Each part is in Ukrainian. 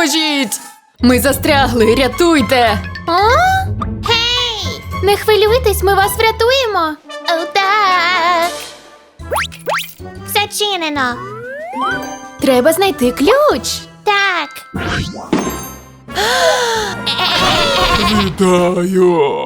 Допоможіть! Ми застрягли, рятуйте! О? Гей! Не хвилюйтесь, ми вас врятуємо. О, так. Зачинено. Треба знайти ключ. Так. Вітаю!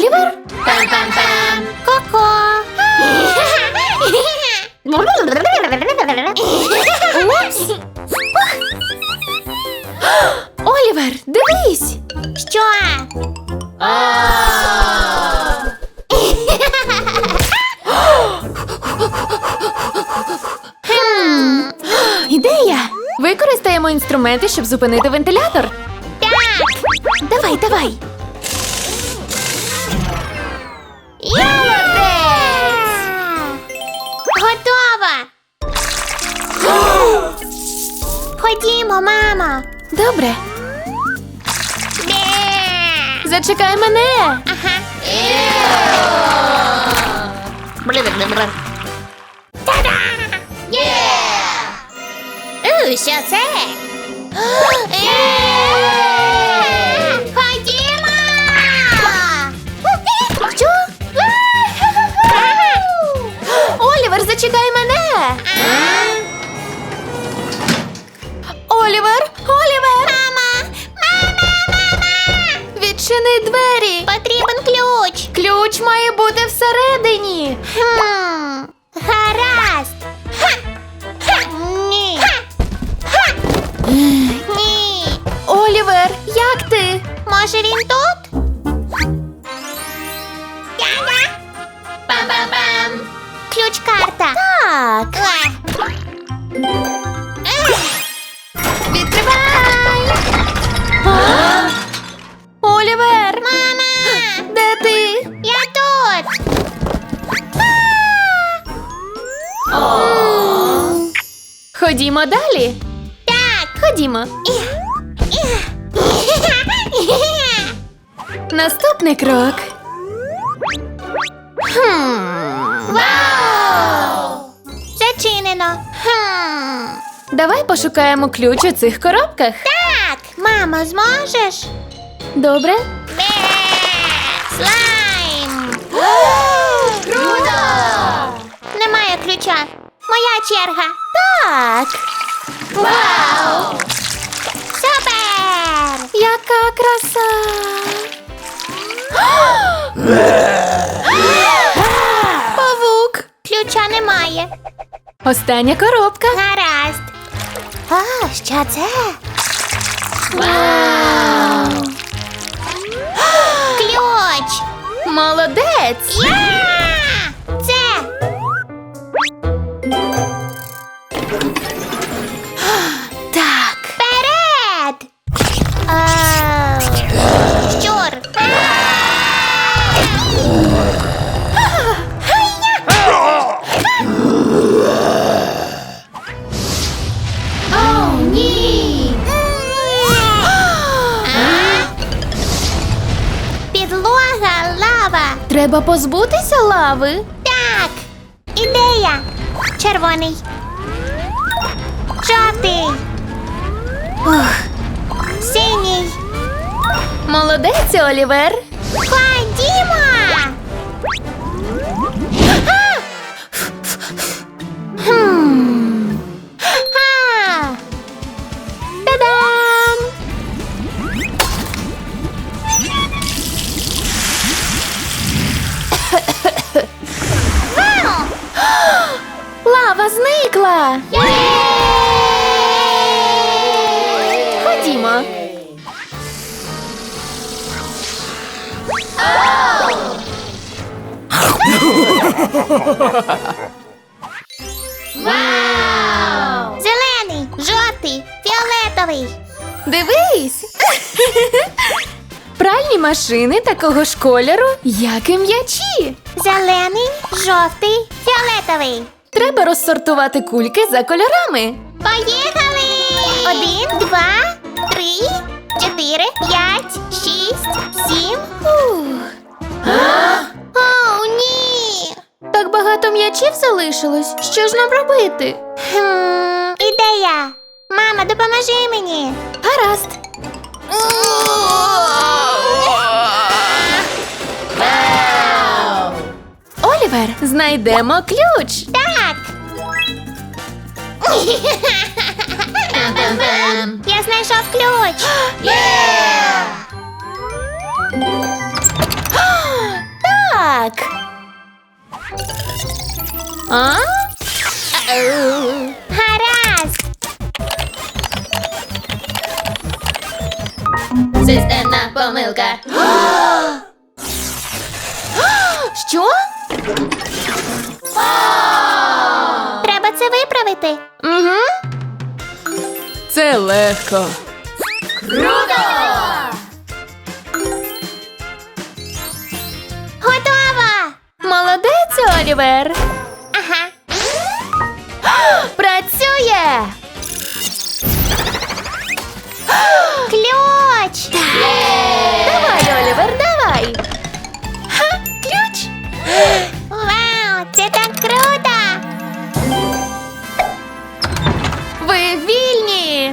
Олівер? Пам-пам-пам! Коко! Упс! Олівер, дивись! Що? Ідея! Використаємо інструменти, щоб зупинити вентилятор. Так! Давай, давай! Добре, зачекай мене! Ага. Та-да! У, що це? Двері! Потрібен ключ! Ключ має бути Ходімо далі. Так. Ходімо. Наступний крок. Вау! Зачинено. Давай пошукаємо ключ у цих коробках. Так, мамо, зможеш? Добре? Бе! Слайм! Ключа. Моя черга. Так. Вау! Супер! Яка краса! Павук! Ключа немає. Остання коробка. Гаразд. А, що це? Вау! Ключ! Молодець! Треба позбутися лави. Так! Ідея! Червоний. Жовтий. Ох, Синій. молодець, Олівер. Ходімо! Зелений, жовтий, фіолетовий. Дивись. Пральні машини такого ж кольору, як і м'ячі. Зелений, жовтий, фіолетовий. Треба розсортувати кульки за кольорами. Поїхали! Один, два, три, чотири, п'ять, шість, Сім. Ух. Так багато м'ячів залишилось. Що ж нам робити? Хм, ідея. Мама, допоможи мені. Гаразд. Олівер, знайдемо ключ. Так. Я знайшов ключ. Так. А? Гаразд. Системна помилка. Що? Треба це виправити. Угу. Це легко. Готово. Молодець, Олівер. Ага. Працює. Ключ. Давай, Олівер, давай. Ха, ключ. Вау, це так круто. Ви вільні.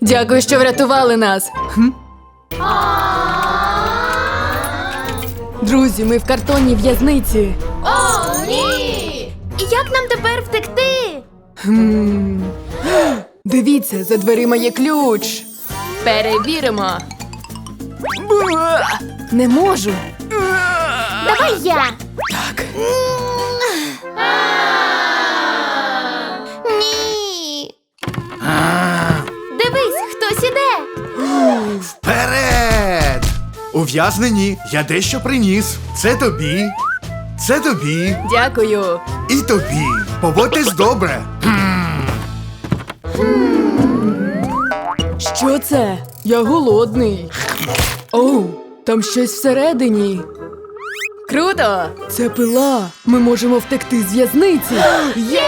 Дякую, що врятували нас. Хм? Друзі, ми в картонній в'язниці. О, ні. Як нам тепер втекти? Хм. Дивіться, за дверима є ключ. Перевіримо. Ба! Не можу. Давай я. Так. Ув'язнені, я дещо приніс. Це тобі, це тобі Дякую. і тобі. Поводьтесь добре. Що це? Я голодний. Оу, там щось всередині. Круто! Це пила. Ми можемо втекти з в'язниці. Є!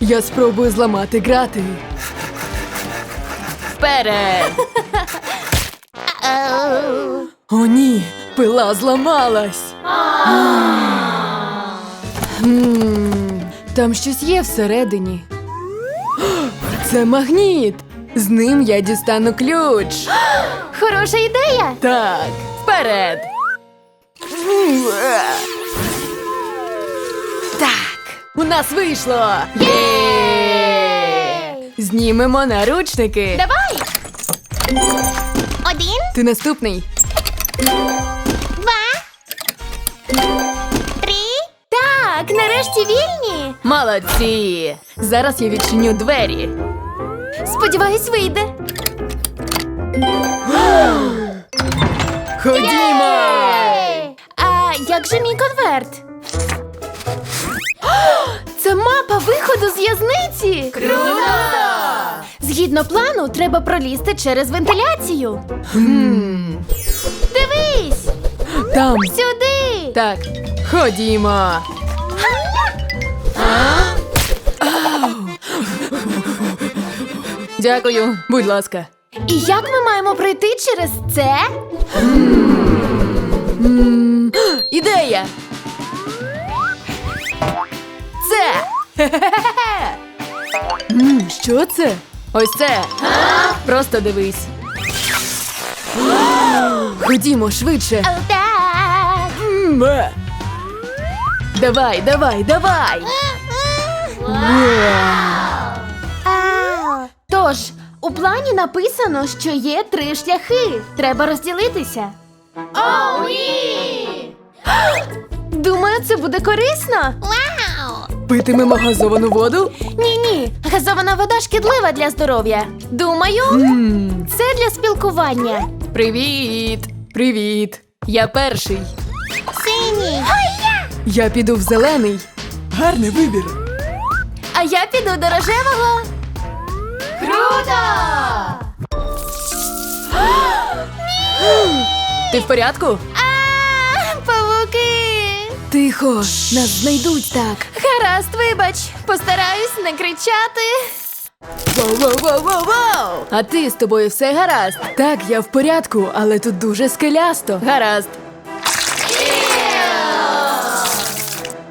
Я спробую зламати грати. Вперед! О, ні, пила зламалась. М, Там щось є всередині. Це магніт. З ним я дістану ключ. Хороша ідея. Так, вперед. Так, у нас вийшло. Знімемо наручники. Давай. Один, Ти наступний. два, три. Так, нарешті вільні. Молодці! Зараз я відчиню двері. Сподіваюсь, вийде. Ходімо! А як же мій конверт? Це мапа виходу з в'язниці. Круто! Згідно плану, треба пролізти через вентиляцію. Хм, Дивись! Там. Сюди! Так, ходімо. Дякую, будь ласка. І як ми маємо пройти через це? М, Ідея! Це! М, Що це? Ось це. Просто дивись. Ходімо швидше. Так. Е. Давай, давай, давай. Тож, у плані написано, що є три шляхи. Треба розділитися. Ні! Думаю, це буде корисно. Вау! Питимемо газовану воду? Ні, ні, газована вода шкідлива для здоров'я. Думаю, М, це для спілкування. Привіт! Привіт! Я перший. Синій. Я піду в зелений. Гарний вибір. А я піду до рожевого. Круто! Ти в порядку? А, павуки! Тихо, нас знайдуть так. Гаразд, вибач, постараюсь не кричати. Воу-воу-воу-воу-воу! А ти з тобою все гаразд? Так, я в порядку, але тут дуже скелясто. Гаразд.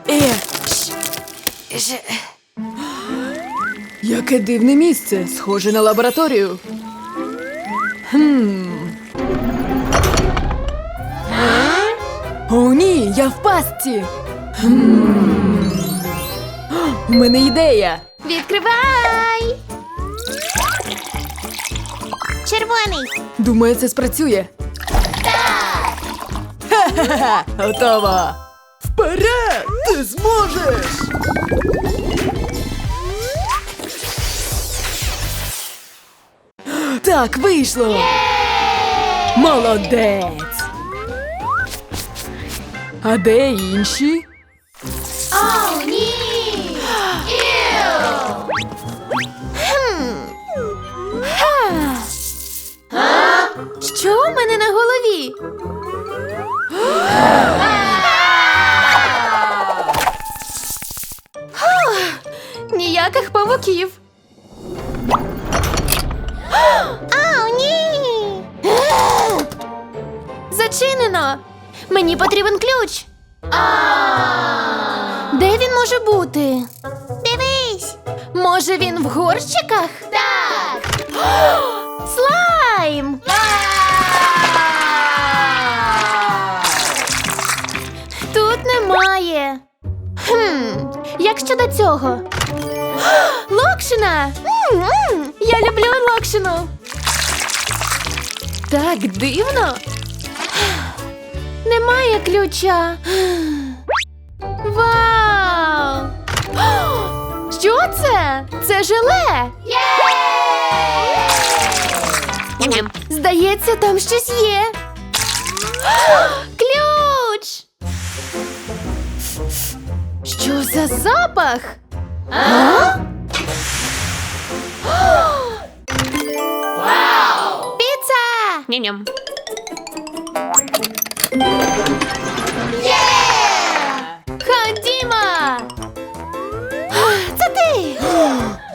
Е, ж- Яке дивне місце, схоже на лабораторію. Хм. О, ні, я в пастці. У мене ідея. Відкривай! Червоний. Думаю, це спрацює. Так! Ха-ха-ха! Готово! Вперед! Ти зможеш! Так, вийшло! Молодець! А де інші? О, ні! Що у мене на голові? Ніяких павуків. Ау, ні! Зачинено. Мені потрібен ключ. Де він може бути? Дивись. Може він в горщиках? Так. Слайм! Тут немає. Хм, як щодо цього? Локшина! Я люблю локшину. Так дивно. Немає ключа. Вау! Що це? Це желе. Здається, там щось є. Ключ! Що за запах? А? Піца! Ням-ням. Ходімо! Це ти!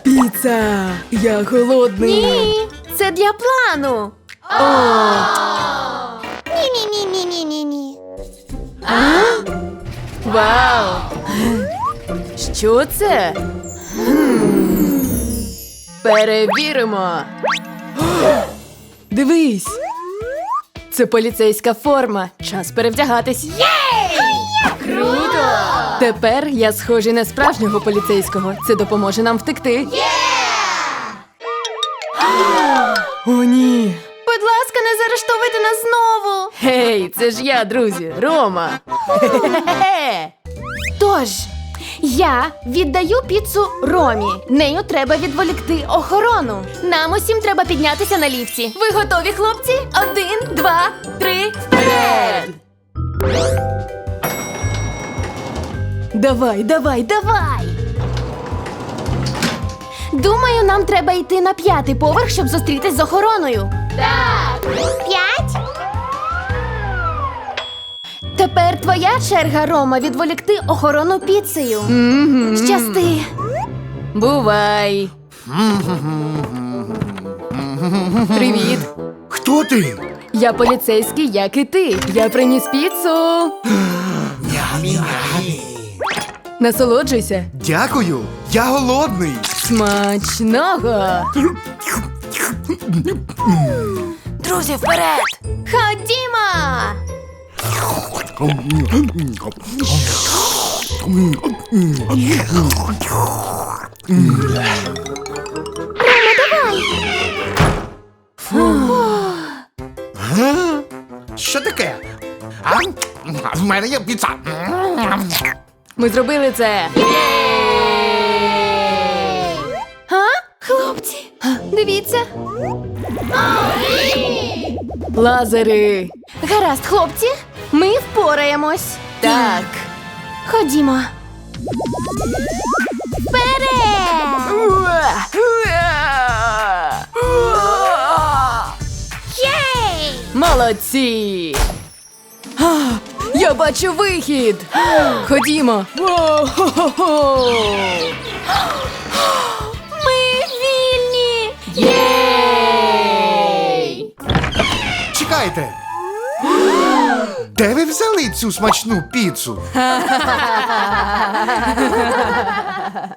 Піца! Я голодний. Ні, це для плану. Ні-ні-ні-ні-ні-ні. Вау! Що це? Перевіримо. Дивись. Це поліцейська форма. Час перевдягатись. Круто! Тепер я схожий на справжнього поліцейського. Це допоможе нам втекти. О, ні. Будь ласка, не заарештовуйте нас знову. Гей, це ж я, друзі, Рома. Тож, я віддаю піцу Ромі. Нею треба відволікти охорону. Нам усім треба піднятися на ліфті. Ви готові, хлопці? Один, два, три, вперед! Давай, давай, давай. Думаю, нам треба йти на п'ятий поверх, щоб зустрітись з охороною. Так. П'ять. Тепер твоя черга, Рома, відволікти охорону піцею. Щасти. Бувай. Привіт. Хто ти? Я поліцейський, як і ти. Я приніс піцу. Насолоджуйся. Дякую. Я голодний. Смачного. Друзі, вперед! Ходімо! Га? Що таке? А? В мене є піца. Ми зробили це. А? Хлопці, дивіться. Лазери. Гаразд, хлопці, ми впораємось. Так. Ходімо. Вперед! Єй! Молодці! Я бачу вихід! Ходімо! Ми вільні! Єй! Чекайте! Де ви взяли цю смачну піцу?